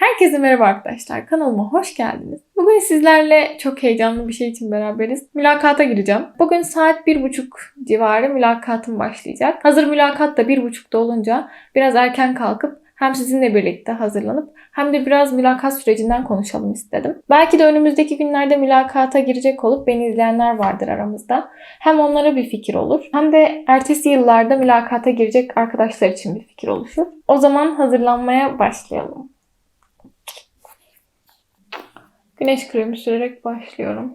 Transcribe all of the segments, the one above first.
Herkese merhaba arkadaşlar. Kanalıma hoş geldiniz. Bugün sizlerle çok heyecanlı bir şey için beraberiz. Mülakata gireceğim. Bugün saat 1.30 civarı mülakatım başlayacak. Hazır mülakat da 1.30'da olunca biraz erken kalkıp hem sizinle birlikte hazırlanıp hem de biraz mülakat sürecinden konuşalım istedim. Belki de önümüzdeki günlerde mülakata girecek olup beni izleyenler vardır aramızda. Hem onlara bir fikir olur hem de ertesi yıllarda mülakata girecek arkadaşlar için bir fikir oluşur. O zaman hazırlanmaya başlayalım. Güneş kremi sürerek başlıyorum.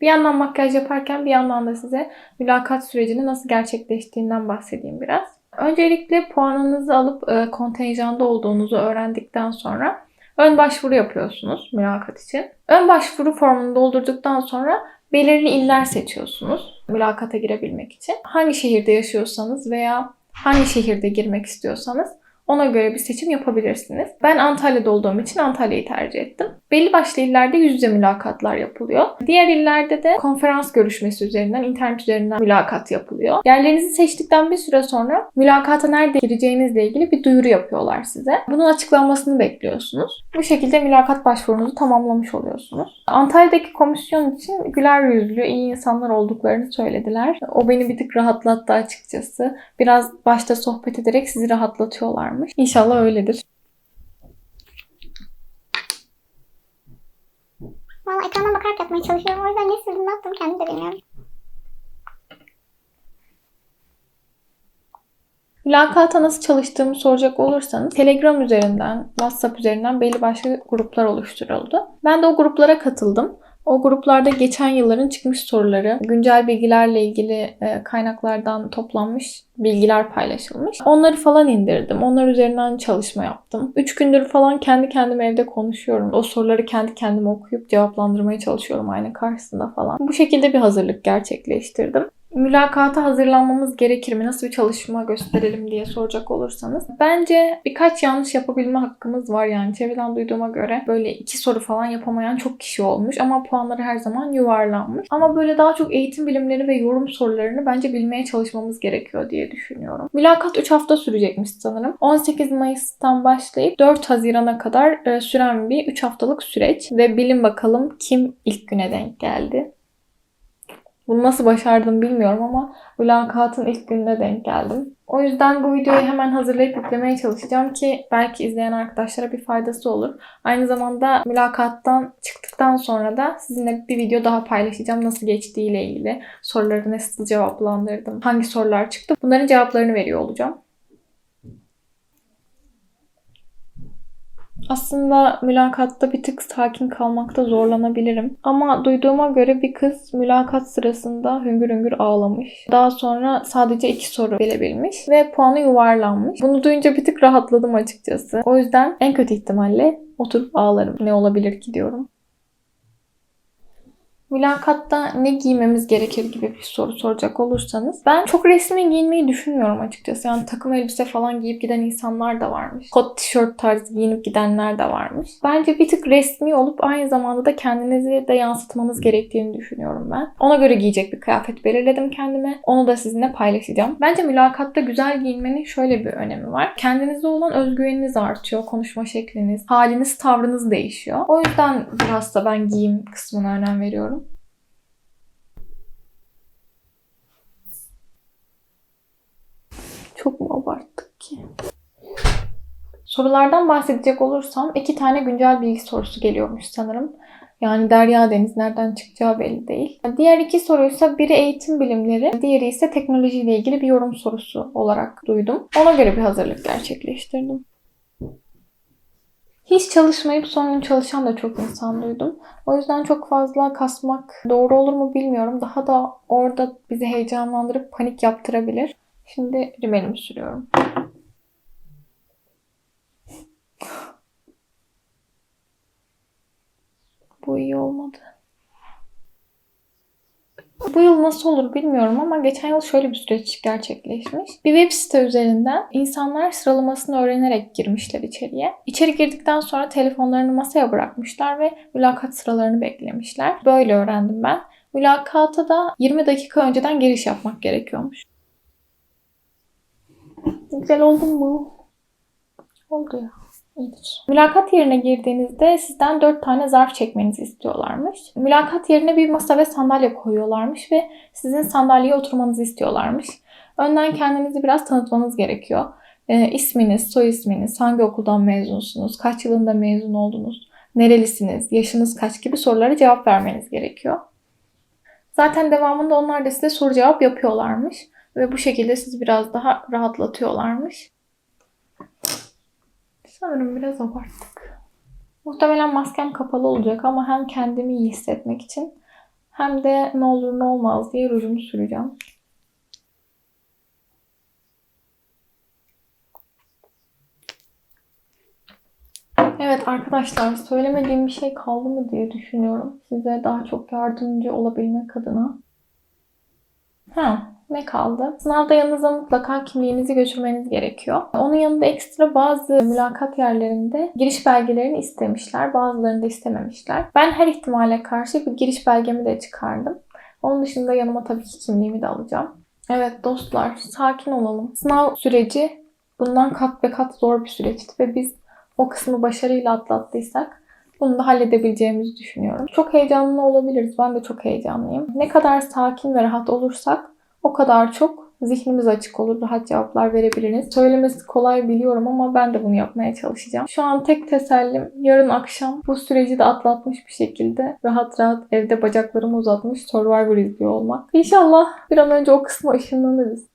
Bir yandan makyaj yaparken bir yandan da size mülakat sürecinin nasıl gerçekleştiğinden bahsedeyim biraz. Öncelikle puanınızı alıp e, kontenjanda olduğunuzu öğrendikten sonra ön başvuru yapıyorsunuz mülakat için. Ön başvuru formunu doldurduktan sonra belirli iller seçiyorsunuz mülakata girebilmek için. Hangi şehirde yaşıyorsanız veya hangi şehirde girmek istiyorsanız ona göre bir seçim yapabilirsiniz. Ben Antalya'da olduğum için Antalya'yı tercih ettim. Belli başlı illerde yüz yüze mülakatlar yapılıyor. Diğer illerde de konferans görüşmesi üzerinden, internet üzerinden mülakat yapılıyor. Yerlerinizi seçtikten bir süre sonra mülakata nerede gireceğinizle ilgili bir duyuru yapıyorlar size. Bunun açıklanmasını bekliyorsunuz. Bu şekilde mülakat başvurunuzu tamamlamış oluyorsunuz. Antalya'daki komisyon için güler yüzlü, iyi insanlar olduklarını söylediler. O beni bir tık rahatlattı açıkçası. Biraz başta sohbet ederek sizi rahatlatıyorlar varmış. İnşallah öyledir. Valla ekrandan bakarak yapmaya çalışıyorum. O yüzden ne sürdüm ne yaptım kendim de bilmiyorum. Mülakata nasıl çalıştığımı soracak olursanız Telegram üzerinden, WhatsApp üzerinden belli başlı gruplar oluşturuldu. Ben de o gruplara katıldım. O gruplarda geçen yılların çıkmış soruları, güncel bilgilerle ilgili e, kaynaklardan toplanmış bilgiler paylaşılmış. Onları falan indirdim. Onlar üzerinden çalışma yaptım. 3 gündür falan kendi kendime evde konuşuyorum. O soruları kendi kendime okuyup cevaplandırmaya çalışıyorum aynı karşısında falan. Bu şekilde bir hazırlık gerçekleştirdim mülakata hazırlanmamız gerekir mi? Nasıl bir çalışma gösterelim diye soracak olursanız. Bence birkaç yanlış yapabilme hakkımız var yani. Çevreden duyduğuma göre böyle iki soru falan yapamayan çok kişi olmuş ama puanları her zaman yuvarlanmış. Ama böyle daha çok eğitim bilimleri ve yorum sorularını bence bilmeye çalışmamız gerekiyor diye düşünüyorum. Mülakat 3 hafta sürecekmiş sanırım. 18 Mayıs'tan başlayıp 4 Haziran'a kadar e, süren bir 3 haftalık süreç ve bilin bakalım kim ilk güne denk geldi. Bunu nasıl başardım bilmiyorum ama mülakatın ilk gününe denk geldim. O yüzden bu videoyu hemen hazırlayıp yüklemeye çalışacağım ki belki izleyen arkadaşlara bir faydası olur. Aynı zamanda mülakattan çıktıktan sonra da sizinle bir video daha paylaşacağım. Nasıl geçtiğiyle ilgili, soruları nasıl cevaplandırdım, hangi sorular çıktı bunların cevaplarını veriyor olacağım. Aslında mülakatta bir tık sakin kalmakta zorlanabilirim. Ama duyduğuma göre bir kız mülakat sırasında hüngür hüngür ağlamış. Daha sonra sadece iki soru bilebilmiş ve puanı yuvarlanmış. Bunu duyunca bir tık rahatladım açıkçası. O yüzden en kötü ihtimalle oturup ağlarım. Ne olabilir ki diyorum. Mülakatta ne giymemiz gerekir gibi bir soru soracak olursanız ben çok resmi giyinmeyi düşünmüyorum açıkçası. Yani takım elbise falan giyip giden insanlar da varmış. Kot tişört tarzı giyinip gidenler de varmış. Bence bir tık resmi olup aynı zamanda da kendinizi de yansıtmanız gerektiğini düşünüyorum ben. Ona göre giyecek bir kıyafet belirledim kendime. Onu da sizinle paylaşacağım. Bence mülakatta güzel giyinmenin şöyle bir önemi var. Kendinize olan özgüveniniz artıyor. Konuşma şekliniz, haliniz, tavrınız değişiyor. O yüzden biraz da ben giyim kısmına önem veriyorum. Çok mu abarttık ki? Sorulardan bahsedecek olursam iki tane güncel bilgi sorusu geliyormuş sanırım. Yani Derya Deniz nereden çıkacağı belli değil. Diğer iki soruysa biri eğitim bilimleri, diğeri ise teknolojiyle ilgili bir yorum sorusu olarak duydum. Ona göre bir hazırlık gerçekleştirdim. Hiç çalışmayıp son gün çalışan da çok insan duydum. O yüzden çok fazla kasmak doğru olur mu bilmiyorum. Daha da orada bizi heyecanlandırıp panik yaptırabilir. Şimdi rimelimi sürüyorum. Bu iyi olmadı. Bu yıl nasıl olur bilmiyorum ama geçen yıl şöyle bir süreç gerçekleşmiş. Bir web site üzerinden insanlar sıralamasını öğrenerek girmişler içeriye. İçeri girdikten sonra telefonlarını masaya bırakmışlar ve mülakat sıralarını beklemişler. Böyle öğrendim ben. Mülakata da 20 dakika önceden giriş yapmak gerekiyormuş. Güzel oldu mu? Oldu ya. İyidir. Mülakat yerine girdiğinizde sizden 4 tane zarf çekmenizi istiyorlarmış. Mülakat yerine bir masa ve sandalye koyuyorlarmış ve sizin sandalyeye oturmanızı istiyorlarmış. Önden kendinizi biraz tanıtmanız gerekiyor. Ee, isminiz, soy isminiz, hangi okuldan mezunsunuz, kaç yılında mezun oldunuz, nerelisiniz, yaşınız kaç gibi sorulara cevap vermeniz gerekiyor. Zaten devamında onlar da size soru cevap yapıyorlarmış ve bu şekilde sizi biraz daha rahatlatıyorlarmış. Sanırım biraz abarttık. Muhtemelen maskem kapalı olacak ama hem kendimi iyi hissetmek için hem de ne olur ne olmaz diye rujumu süreceğim. Evet arkadaşlar söylemediğim bir şey kaldı mı diye düşünüyorum. Size daha çok yardımcı olabilmek adına. Ha, ne kaldı? Sınavda yanınıza mutlaka kimliğinizi götürmeniz gerekiyor. Onun yanında ekstra bazı mülakat yerlerinde giriş belgelerini istemişler. Bazılarını da istememişler. Ben her ihtimale karşı bir giriş belgemi de çıkardım. Onun dışında yanıma tabii ki kimliğimi de alacağım. Evet dostlar sakin olalım. Sınav süreci bundan kat ve kat zor bir süreçti ve biz o kısmı başarıyla atlattıysak bunu da halledebileceğimizi düşünüyorum. Çok heyecanlı olabiliriz. Ben de çok heyecanlıyım. Ne kadar sakin ve rahat olursak o kadar çok zihnimiz açık olur. Rahat cevaplar verebiliriz. Söylemesi kolay biliyorum ama ben de bunu yapmaya çalışacağım. Şu an tek tesellim yarın akşam bu süreci de atlatmış bir şekilde rahat rahat evde bacaklarımı uzatmış Survivor izliyor olmak. İnşallah bir an önce o kısma ışınlanırız.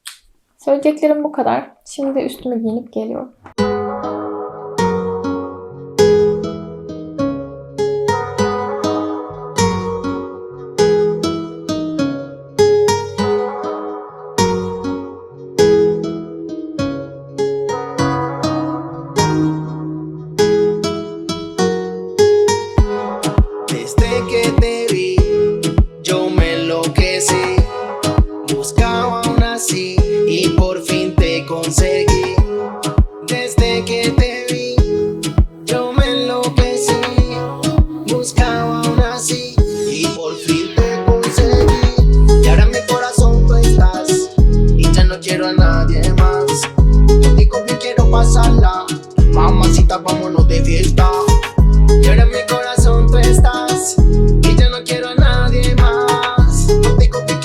Söyleyeceklerim bu kadar. Şimdi üstümü giyinip geliyorum. quiero a nadie más. Contigo que quiero pasarla. Mamacita, vámonos de fiesta.